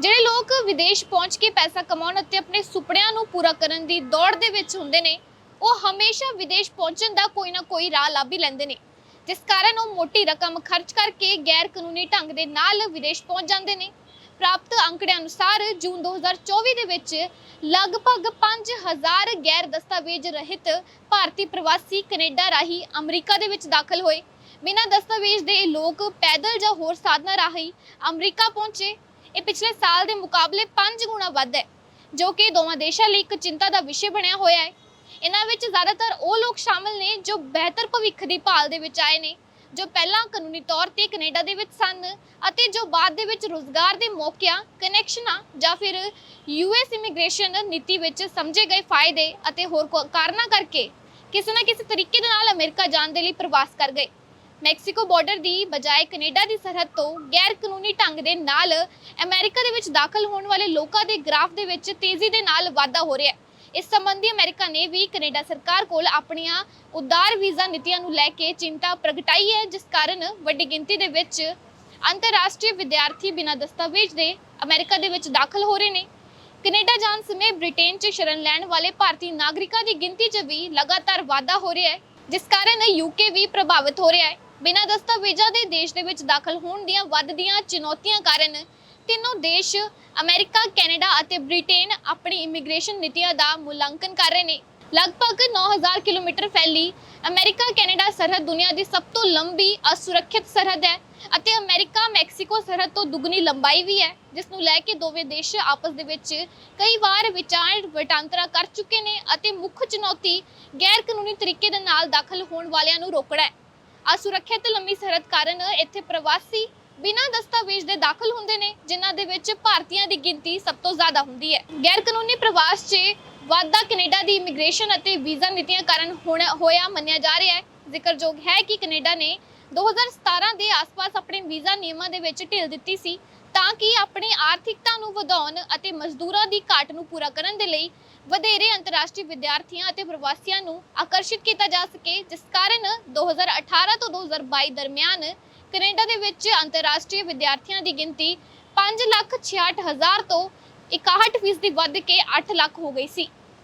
ਜਿਹੜੇ ਲੋਕ ਵਿਦੇਸ਼ ਪਹੁੰਚ ਕੇ ਪੈਸਾ ਕਮਾਉਣ ਅਤੇ ਆਪਣੇ ਸੁਪਨਿਆਂ ਨੂੰ ਪੂਰਾ ਕਰਨ ਦੀ ਦੌੜ ਦੇ ਵਿੱਚ ਹੁੰਦੇ ਨੇ, ਉਹ ਹਮੇਸ਼ਾ ਵਿਦੇਸ਼ ਪਹੁੰਚਣ ਦਾ ਕੋਈ ਨਾ ਕੋਈ ਰਾਹ ਲੱਭ ਹੀ ਲੈਂਦੇ ਨੇ। ਜਿਸ ਕਾਰਨ ਉਹ ਮੋਟੀ ਰਕਮ ਖਰਚ ਕਰਕੇ ਗੈਰ ਕਾਨੂੰਨੀ ਢੰਗ ਦੇ ਨਾਲ ਵਿਦੇਸ਼ ਪਹੁੰਚ ਜਾਂਦੇ ਨੇ। ਪ੍ਰਾਪਤ ਅੰਕੜਿਆਂ ਅਨੁਸਾਰ ਜੂਨ 2024 ਦੇ ਵਿੱਚ ਲਗਭਗ 5000 ਗੈਰ ਦਸਤਾਵੇਜ਼ ਰਹਿਤ ਭਾਰਤੀ ਪ੍ਰਵਾਸੀ ਕੈਨੇਡਾ ਰਾਹੀਂ ਅਮਰੀਕਾ ਦੇ ਵਿੱਚ ਦਾਖਲ ਹੋਏ। ਬਿਨਾਂ ਦਸਤਾਵੇਜ਼ ਦੇ ਲੋਕ ਪੈਦਲ ਜਾਂ ਹੋਰ ਸਾਧਨਾਂ ਰਾਹੀਂ ਅਮਰੀਕਾ ਪਹੁੰਚੇ। ਇਹ ਪਿਛਲੇ ਸਾਲ ਦੇ ਮੁਕਾਬਲੇ 5 ਗੁਣਾ ਵੱਧ ਹੈ, ਜੋ ਕਿ ਦੋਵਾਂ ਦੇਸ਼ਾਂ ਲਈ ਇੱਕ ਚਿੰਤਾ ਦਾ ਵਿਸ਼ੇ ਬਣਿਆ ਹੋਇਆ ਹੈ। ਇਹਨਾਂ ਵਿੱਚ ਜ਼ਿਆਦਾਤਰ ਉਹ ਲੋਕ ਸ਼ਾਮਲ ਨੇ ਜੋ ਬਿਹਤਰ ਭਵਿੱਖ ਦੀ ਭਾਲ ਦੇ ਵਿੱਚ ਆਏ ਨੇ, ਜੋ ਪਹਿਲਾਂ ਕਾਨੂੰਨੀ ਤੌਰ ਤੇ ਕੈਨੇਡਾ ਦੇ ਵਿੱਚ ਸਨ ਅਤੇ ਜੋ ਬਾਅਦ ਦੇ ਵਿੱਚ ਰੋਜ਼ਗਾਰ ਦੇ ਮੌਕਿਆਂ, ਕਨੈਕਸ਼ਨਾਂ ਜਾਂ ਫਿਰ ਯੂਐਸ ਇਮੀਗ੍ਰੇਸ਼ਨ ਨੀਤੀ ਵਿੱਚ ਸਮਝੇ ਗਏ ਫਾਇਦੇ ਅਤੇ ਹੋਰ ਕੋ- ਕਾਰਨਾਂ ਕਰਕੇ ਕਿਸੇ ਨਾ ਕਿਸੇ ਤਰੀਕੇ ਦੇ ਨਾਲ ਅਮਰੀਕਾ ਜਾਣ ਦੇ ਲਈ ਪ੍ਰਵਾਸ ਕਰ ਗਏ। ਮੈਕਸੀਕੋ ਬਾਰਡਰ ਦੀ ਬਜਾਏ ਕੈਨੇਡਾ ਦੀ ਸਰਹੱਦ ਤੋਂ ਗੈਰ ਕਾਨੂੰਨੀ ਢੰਗ ਦੇ ਨਾਲ ਅਮਰੀਕਾ ਦੇ ਵਿੱਚ ਦਾਖਲ ਹੋਣ ਵਾਲੇ ਲੋਕਾਂ ਦੇ ਗ੍ਰਾਫ ਦੇ ਵਿੱਚ ਤੇਜ਼ੀ ਦੇ ਨਾਲ ਵਾਧਾ ਹੋ ਰਿਹਾ ਹੈ। ਇਸ ਸੰਬੰਧੀ ਅਮਰੀਕਾ ਨੇ ਵੀ ਕੈਨੇਡਾ ਸਰਕਾਰ ਕੋਲ ਆਪਣੀਆਂ ਉਦਾਰ ਵੀਜ਼ਾ ਨੀਤੀਆਂ ਨੂੰ ਲੈ ਕੇ ਚਿੰਤਾ ਪ੍ਰਗਟਾਈ ਹੈ, ਜਿਸ ਕਾਰਨ ਵੱਡੀ ਗਿਣਤੀ ਦੇ ਵਿੱਚ ਅੰਤਰਰਾਸ਼ਟਰੀ ਵਿਦਿਆਰਥੀ ਬਿਨਾਂ ਦਸਤਾਵੇਜ਼ ਦੇ ਅਮਰੀਕਾ ਦੇ ਵਿੱਚ ਦਾਖਲ ਹੋ ਰਹੇ ਨੇ। ਕੈਨੇਡਾ ਜਾਣ ਸਮੇਂ ਬ੍ਰਿਟੇਨ 'ਚ ਸ਼ਰਨ ਲੈਣ ਵਾਲੇ ਭਾਰਤੀ ਨਾਗਰਿਕਾਂ ਦੀ ਗਿਣਤੀ 'ਚ ਵੀ ਲਗਾਤਾਰ ਵਾਧਾ ਹੋ ਰਿਹਾ ਹੈ, ਜਿਸ ਕਾਰਨ ਯੂਕੇ ਵੀ ਪ੍ਰਭਾਵਿਤ ਹੋ ਰਿਹਾ ਹੈ। ਬਿਨਾਂ ਦਸਤਾਵੇਜ਼ਾਂ ਦੇ ਦੇਸ਼ ਦੇ ਵਿੱਚ ਦਾਖਲ ਹੋਣ ਦੀਆਂ ਵੱਧਦੀਆਂ ਚੁਣੌਤੀਆਂ ਕਾਰਨ ਤਿੰਨੋਂ ਦੇਸ਼ ਅਮਰੀਕਾ, ਕੈਨੇਡਾ ਅਤੇ ਬ੍ਰਿਟੇਨ ਆਪਣੀ ਇਮੀਗ੍ਰੇਸ਼ਨ ਨੀਤੀਆਂ ਦਾ ਮੁਲਾਂਕਣ ਕਰ ਰਹੇ ਨੇ। ਲਗਭਗ 9000 ਕਿਲੋਮੀਟਰ ਫੈਲੀ ਅਮਰੀਕਾ, ਕੈਨੇਡਾ ਸਰਹੱਦ ਦੁਨੀਆ ਦੀ ਸਭ ਤੋਂ ਲੰਬੀ ਅਸੁਰੱਖਿਅਤ ਸਰਹੱਦ ਹੈ ਅਤੇ ਅਮਰੀਕਾ, ਮੈਕਸੀਕੋ ਸਰਹੱਦ ਤੋਂ ਦੁੱਗਣੀ ਲੰਬਾਈ ਵੀ ਹੈ, ਜਿਸ ਨੂੰ ਲੈ ਕੇ ਦੋਵੇਂ ਦੇਸ਼ ਆਪਸ ਦੇ ਵਿੱਚ ਕਈ ਵਾਰ ਵਿਚਾਰ ਵਟਾਂਦਰਾ ਕਰ ਚੁੱਕੇ ਨੇ ਅਤੇ ਮੁੱਖ ਚੁਣੌਤੀ ਗੈਰ ਕਾਨੂੰਨੀ ਤਰੀਕੇ ਦੇ ਨਾਲ ਦਾਖਲ ਹੋਣ ਵਾਲਿਆਂ ਨੂੰ ਰੋਕਣਾ ਹੈ। ਅਸੁਰੱਖਿਅਤ ਲੰਮੀ ਸਰਹੱਦ ਕਾਰਨ ਇੱਥੇ ਪ੍ਰਵਾਸੀ ਬਿਨਾਂ ਦਸਤਾਵੇਜ਼ ਦੇ ਦਾਖਲ ਹੁੰਦੇ ਨੇ, ਜਿਨ੍ਹਾਂ ਦੇ ਵਿੱਚ ਭਾਰਤੀਆਂ ਦੀ ਗਿਣਤੀ ਸਭ ਤੋਂ ਜ਼ਿਆਦਾ ਹੁੰਦੀ ਹੈ। ਗੈਰ ਕਾਨੂੰਨੀ ਪ੍ਰਵਾਸ 'ਚ ਵਾਧਾ ਕੈਨੇਡਾ ਦੀ ਇਮੀਗ੍ਰੇਸ਼ਨ ਅਤੇ ਵੀਜ਼ਾ ਨੀਤੀਆਂ ਕਾਰਨ ਹੋਣਾ- ਹੋਇਆ ਮੰਨਿਆ ਜਾ ਰਿਹਾ ਹੈ। ਜ਼ਿਕਰਯੋਗ ਹੈ ਕਿ ਕੈਨੇਡਾ ਨੇ 2017 ਦੇ ਆਸ-ਪਾਸ ਆਪਣੇ ਵੀਜ਼ਾ ਨਿਯਮਾਂ ਦੇ ਵਿੱਚ ਢਿੱਲ ਦਿੱਤੀ ਸੀ। ਤਾਂ ਕਿ ਆਪਣੀ ਆਰਥਿਕਤਾ ਨੂੰ ਵਧਾਉਣ ਅਤੇ ਮਜ਼ਦੂਰਾਂ ਦੀ ਘਾਟ ਨੂੰ ਪੂਰਾ ਕਰਨ ਦੇ ਲਈ ਵਧੇਰੇ ਅੰਤਰਰਾਸ਼ਟਰੀ ਵਿਦਿਆਰਥੀਆਂ ਅਤੇ ਪ੍ਰਵਾਸੀਆਂ ਨੂੰ ਆਕਰਸ਼ਿਤ ਕੀਤਾ ਜਾ ਸਕੇ ਜਿਸ ਕਾਰਨ 2018 ਤੋਂ 2022 ਦਰਮਿਆਨ ਕੈਨੇਡਾ ਦੇ ਵਿੱਚ ਅੰਤਰਰਾਸ਼ਟਰੀ ਵਿਦਿਆਰਥੀਆਂ ਦੀ ਗਿਣਤੀ 5,66,000 ਤੋਂ 61% ਵੱਧ ਕੇ 8 ਲੱਖ ਹੋ ਗਈ ਸੀ।